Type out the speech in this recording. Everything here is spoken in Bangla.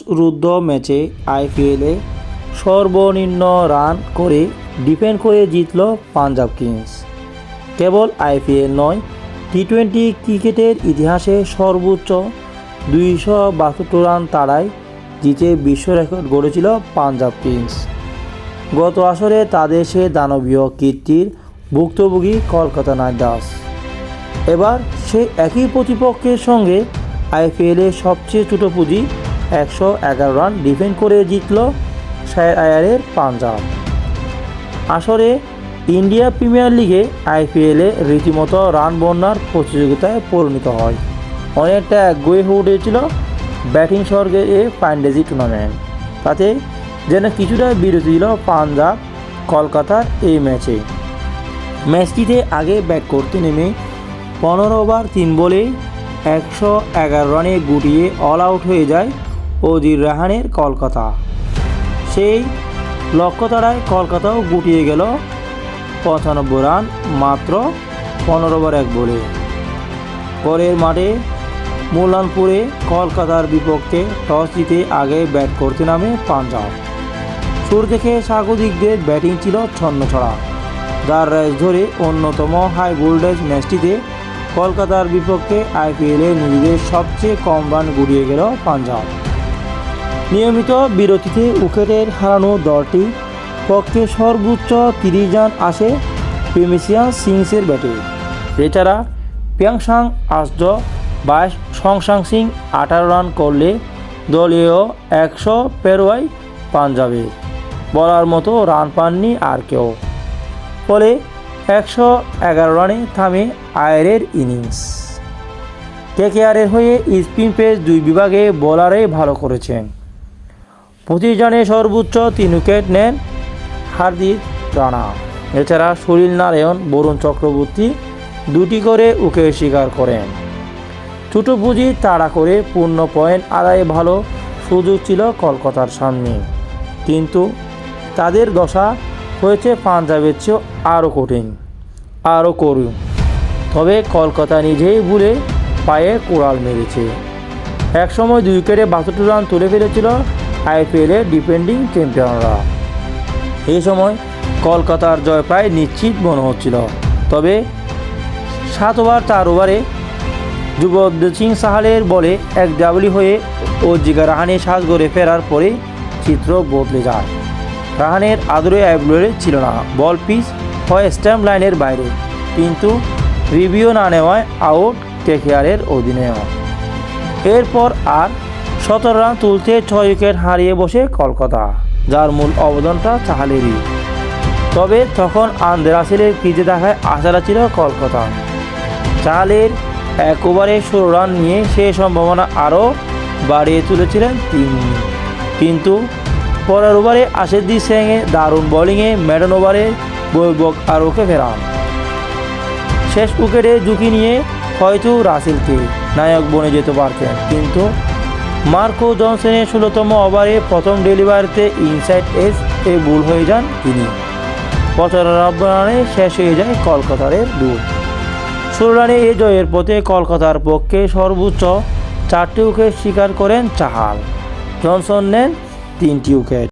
শ্বাসরুদ্ধ ম্যাচে আইপিএলে সর্বনিম্ন রান করে ডিফেন্ড করে জিতল পাঞ্জাব কিংস। কেবল আইপিএল নয় টি টোয়েন্টি ক্রিকেটের ইতিহাসে সর্বোচ্চ দুইশো বাষট্টি রান তাড়ায় জিতে বিশ্ব রেকর্ড গড়েছিল পাঞ্জাব কিংস। গত আসরে তাদের সে দানবীয় কীর্তির ভুক্তভোগী কলকাতা নাইট রাইডার্স। এবার সেই একই প্রতিপক্ষের সঙ্গে আইপিএলে সবচেয়ে ছোটো পুঁজি একশো এগারো রান ডিফেন্ড করে জিতল শায়ের আয়ারের পাঞ্জাব। আসরে ইন্ডিয়া প্রিমিয়ার লিগে আইপিএলে রীতিমতো রান বন্যার প্রতিযোগিতায় পরিণত হয়। অনেকটা একগুয়ে হয়ে উঠেছিল ব্যাটিং স্বর্গের এ ফাইন্ডেজি টুর্নামেন্ট তাতে যেন কিছুটা বিরতি দিল পাঞ্জাব কলকাতার এই ম্যাচে। ম্যাচটিতে আগে ব্যাট করতে নেমে পনেরো ওভার তিন বলে একশো এগারো রানে গুটিয়ে অল আউট হয়ে যায় অজির রাহানের কলকাতা। সেই লক্ষ্য তারায় কলকাতাও গুটিয়ে গেল পঁচানব্বই রান মাত্র পনেরো ওভার এক বলে। পরের মাঠে মুলানপুরে কলকাতার বিপক্ষে টস জিতে আগে ব্যাট করতে নামে পাঞ্জাব। শুরু থেকে স্বাগতিকদের ব্যাটিং ছিল ছন্ন ছড়া যার রেস ধরে অন্যতম হাই ভোল্টেজ ম্যাচটিতে কলকাতার বিপক্ষে আইপিএলে নিজেদের সবচেয়ে কম রান গুড়িয়ে গেল পাঞ্জাব। নিয়মিত বিরতিতে উইকেটের হারানো দলটি পক্ষে সর্বোচ্চ তিরিশ রান আসে প্রেমিসিয়া সিংসের ব্যাটে। এছাড়া পিয়াংসাং আসজ বাইশ সংসাং সিং আঠারো রান করলে দলীয় একশো পেরোয় পাঞ্জাবে। বলার মতো রান পাননি আর কেউ। ফলে একশো এগারো রানে থামে আয়ারের ইনিংস। কেকেআরের হয়ে স্পিন পেস দুই বিভাগে বোলারে ভালো করেছেন। পঁচিশ রানে সর্বোচ্চ তিন উইকেট নেন হার্দিক রানা। এছাড়া সুনীল নারায়ণ, বরুণ চক্রবর্তী দুটি করে উইকেট শিকার করেন। ছোটো পুঁজি তাড়া করে পূর্ণ পয়েন্ট আদায়ে ভালো সুযোগ ছিল কলকাতার সামনে। কিন্তু তাদের দশা হয়েছে পাঞ্জাবের চেয়েও আরও কঠিন, আরও করুণ। তবে কলকাতা নিজেই ভুলে পায়ে কোড়াল মেরেছে। একসময় দুই উইকেটে বাষট্টি রান তুলে ফেলেছিল আইপিএলের ডিফেন্ডিং চ্যাম্পিয়নরা এই সময় কলকাতার জয় প্রায় নিশ্চিত মনে হচ্ছিল। তবে সাত ওভার, চার ওভারে যুবরাজ সিং সাহালের বলে এক ডাবলি হয়ে ও জিগা রাহানে শ্বাস গড়ে ফেরার পরে চিত্র বদলে যায়। রাহানের আদরে অ্যাবলোরে ছিল না, বল পিচ হয় স্ট্যাম্প লাইনের বাইরে, কিন্তু রিভিউ না নেওয়ায় আউট কেকেআরের অধীনেও এরপর আর সতেরো রান তুলতে ছয় উইকেট হারিয়ে বসে কলকাতা, যার মূল অবদানটা চাহালেরই। তবে তখন আন্দ্রে রাসেলের ক্রিজে দেখায় আশারা ছিল কলকাতা। চাহালের এক ওভারে ষোলো রান নিয়ে সে সম্ভাবনা আরও বাড়িয়ে তুলেছিলেন তিনি। কিন্তু পরের ওভারে আশেদ্দি সেংয়ে দারুণ বোলিংয়ে ম্যাডন ওভারে বৈবক আরোকে ফেরান। শেষ উইকেটে ঝুঁকি নিয়ে হয়তো রাসেলকে নায়ক বনে যেতে পারতেন, কিন্তু মার্কো জনসনের ষোলোতম ওভারে প্রথম ডেলিভারিতে ইনসাইড এস এ ভুল হয়ে যান তিনি। পঁচানব্বই রানে শেষ হয়ে যায় কলকাতার দূর ষোলো রানে এই জয়ের পথে কলকাতার পক্ষে সর্বোচ্চ চারটি উইকেট শিকার করেন চাহাল। জনসন নেন তিনটি উইকেট।